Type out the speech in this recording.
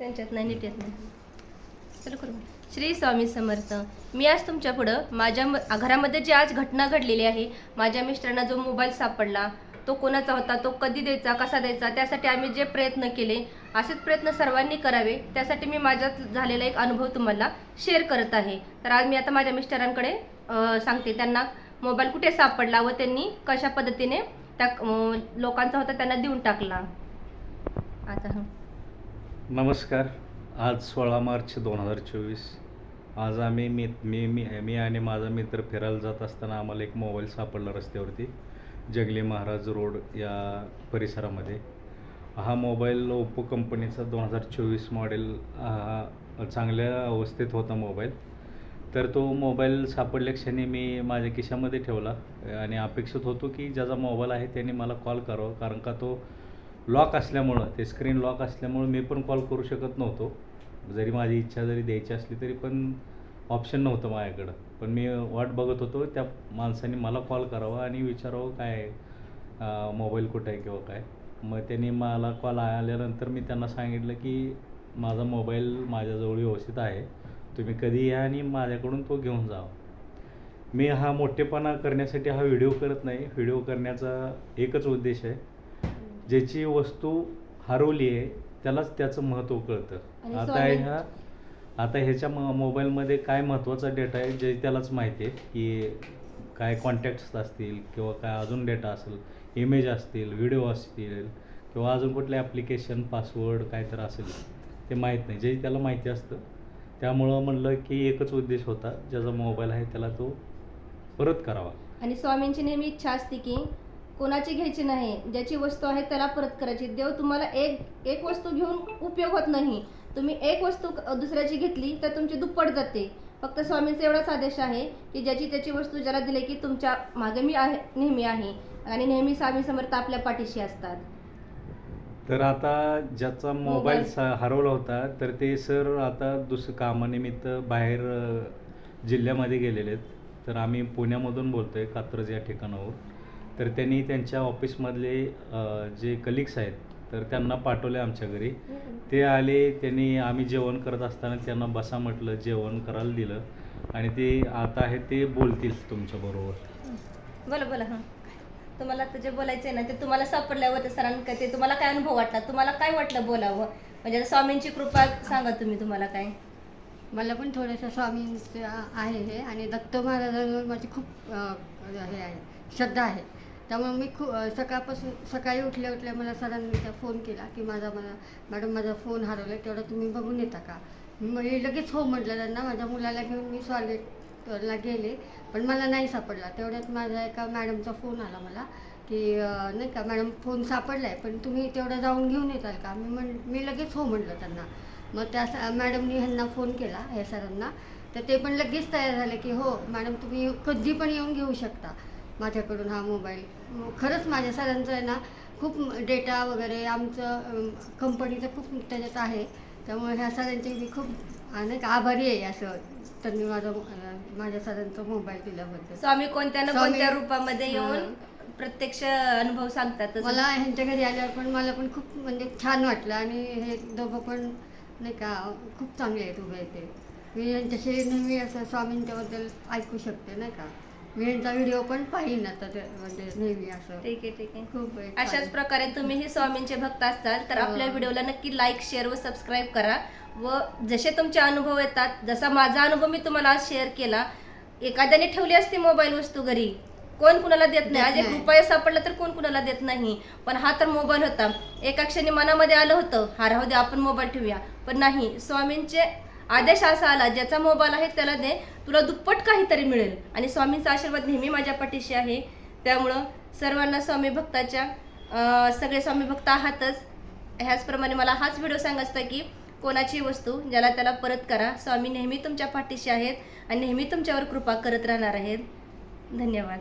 त्यांच्यात नाही नीट येत नाही. करू श्री स्वामी समर्थ मी आज तुमच्या पुढं माझ्या म- घरामध्ये जी आज घटना घडलेली आहे माझ्या मिस्टरांना जो मोबाईल सापडला तो कोणाचा होता तो कधी द्यायचा कसा द्यायचा त्यासाठी आम्ही जे प्रयत्न केले असेच प्रयत्न सर्वांनी करावे त्यासाठी मी माझ्यात झालेला एक अनुभव तुम्हाला शेअर करत आहे. तर आज मी आता माझ्या मिस्टरांकडे सांगते. त्यांना मोबाईल कुठे सापडला व त्यांनी कशा पद्धतीने त्या लोकांचा होता त्यांना देऊन टाकला. आता हं. नमस्कार. आज सोळा मार्च दोन हजार चोवीस. आज आम्ही मी मी मी मी आणि माझा मित्र फिरायला जात असताना आम्हाला एक मोबाईल सापडला रस्त्यावरती जगली महाराज रोड या परिसरामध्ये. हा मोबाईल ओप्पो कंपनीचा दोन हजार चोवीस मॉडेल हा चांगल्या अवस्थेत होता मोबाईल. तर तो मोबाईल सापडल्या क्षणी मी माझ्या खिशामध्ये ठेवला आणि अपेक्षित होतो की ज्याचा मोबाईल आहे त्याने मला कॉल करावा कारण का तो लॉक असल्यामुळं ते स्क्रीन लॉक असल्यामुळं मी पण कॉल करू शकत नव्हतो. जरी माझी इच्छा जरी द्यायची असली तरी पण ऑप्शन नव्हतं माझ्याकडं. पण मी वाट बघत होतो त्या माणसाने मला कॉल करावा आणि विचारावं काय मोबाईल कुठं आहे किंवा काय. मग त्यांनी मला कॉल आल्यानंतर मी त्यांना सांगितलं की माझा मोबाईल माझ्याजवळ व्यवस्थित आहे. तुम्ही कधी या आणि माझ्याकडून तो घेऊन जावा मी हा मोठेपणा करण्यासाठी हा व्हिडिओ करत नाही. व्हिडिओ करण्याचा एकच उद्देश आहे ज्याची वस्तू हरवली आहे त्यालाच त्याचं महत्त्व आणि कळतं आता ह्या आता ह्याच्या म मोबाईलमध्ये काय महत्त्वाचा डेटा आहे जे त्यालाच माहिती आहे की काय कॉन्टॅक्ट्स असतील किंवा काय अजून डेटा असेल इमेज असतील व्हिडिओ असतील किंवा अजून कुठले ॲप्लिकेशन पासवर्ड काय तर असेल ते माहीत नाही. जे त्याला माहिती असतं त्यामुळं म्हणलं की एकच उद्देश होता ज्याचा मोबाईल आहे त्याला तो परत करावा. आणि स्वामींची नेहमी इच्छा असते की कोणाची घ्यायची नाही ज्याची वस्तू आहे त्याला परत करायची. देव तुम्हाला एक एक वस्तू घेऊन उपयोग होत नाही. तुम्ही एक वस्तू दुसऱ्याची घेतली तर तुमची दुप्पट जाते. फक्त स्वामींचा एवढाच आदेश आहे की ज्याची त्याची वस्तू ज्याला दिले की तुमच्या मागे मी आहे नेहमी आहे. आणि नेहमी स्वामी समर्थ आपल्या पाठीशी असतात. तर आता ज्याचा मोबाईल हरवला होता तर ते सर आता दुसरं कामानिमित्त बाहेर जिल्ह्यामध्ये गेलेले आहेत. तर आम्ही पुण्यामधून बोलतो आहे कात्रज या ठिकाणावर तर त्यांनी त्यांच्या ऑफिसमधले जे कलिग्स आहेत तर त्यांना पाठवले आमच्या घरी. ते आले त्यांनी आम्ही जेवण करत असताना त्यांना बसा म्हटलं जेवण करायला दिलं. आणि ते आता आहे ते बोलतील तुमच्याबरोबर बोला बोला हां. तुम्हाला आता जे बोलायचं आहे ना ते तुम्हाला सापडल्यावर ते सरांनी काय ते तुम्हाला काय अनुभव वाटला? तुम्हाला काय वाटलं बोलावं? म्हणजे आता स्वामींची कृपा सांगा तुम्ही तुम्हाला काय? मला पण थोडंसं स्वामींचं आहे हे. आणि दत्त महाराजांवर माझी खूप हे आहे श्रद्धा आहे. त्यामुळे मी खूप सकाळपासून सकाळी उठल्या उठल्या मला सरांनी त्या फोन केला की माझा मला मॅडम माझा फोन हरवला तेवढा तुम्ही बघून येता का? मी लगेच हो म्हटलं त्यांना. माझ्या मुलाला घेऊन मी स्वारगेटला गेले पण मला नाही सापडला. तेवढ्यात माझ्या एका मॅडमचा फोन आला मला की नाही का मॅडम फोन सापडला आहे पण तुम्ही तेवढं जाऊन घेऊन येताल का? मी म्हण मी लगेच हो म्हटलं त्यांना. मग त्या मॅडमनी ह्यांना फोन केला ह्या सरांना. तर ते पण लगेच तयार झाले की हो मॅडम तुम्ही कधी पण येऊन घेऊ शकता. माझ्याकडून हा मोबाईल. खरंच माझ्या सरांचं आहे ना खूप डेटा वगैरे आमचं कंपनीचं खूप त्याच्यात आहे. त्यामुळे ह्या सरांचे मी खूप नाही का आभारी आहे असं त्यांनी माझा माझ्या सरांचा मोबाईल दिल्याबद्दल. स्वामी कोणत्या ना स्वामी- कोणत्या रूपामध्ये येऊन. प्रत्यक्ष अनुभव सांगतात मला ह्यांच्या घरी आल्यावर पण मला पण खूप म्हणजे छान वाटलं आणि हे दोघं पण नाही का खूप चांगले आहेत उभे ते. मी यांच्याशी नेहमी असं स्वामींच्याबद्दल ऐकू शकते नाही का? मी यांचा व्हिडिओ पण पाहिन आता ते म्हणजे नेहमी असं. ठीक आहे ठीक आहे. खूप अशाच. प्रकारे तुम्ही हे स्वामींचे भक्त असताल तर हो. आपल्या व्हिडिओला नक्की लाईक शेअर व सबस्क्राईब करा. व जसे तुमचे अनुभव येतात जसा माझा अनुभव मी तुम्हाला आज शेअर केला एखाद्याने ठेवली असती मोबाईल वस्तू घरी कोण कुणाला देत नाही. आज एक. रुपया सापडला तर कोण कुणाला देत नाही. पण हा तर मोबाईल होता. एका क्षणी मनामध्ये आलं होतं हा राहू दे आपण मोबाईल ठेवूया. पण नाही स्वामींचे आदेश असा आला ज्याचा मोबाईल आहे त्याला दे तुला दुप्पट काहीतरी मिळेल. आणि स्वामींचा आशीर्वाद नेहमी माझ्या पाठीशी आहे. त्यामुळं सर्वांना स्वामी भक्ताच्या सगळे स्वामी भक्त आहातच. ह्याचप्रमाणे मला हाच व्हिडिओ सांगायचा की कोणाची वस्तू ज्याला त्याला परत करा स्वामी नेहमी तुमच्या पाठीशी आहेत आणि नेहमी तुमच्यावर कृपा करत राहणार आहेत. धन्यवाद.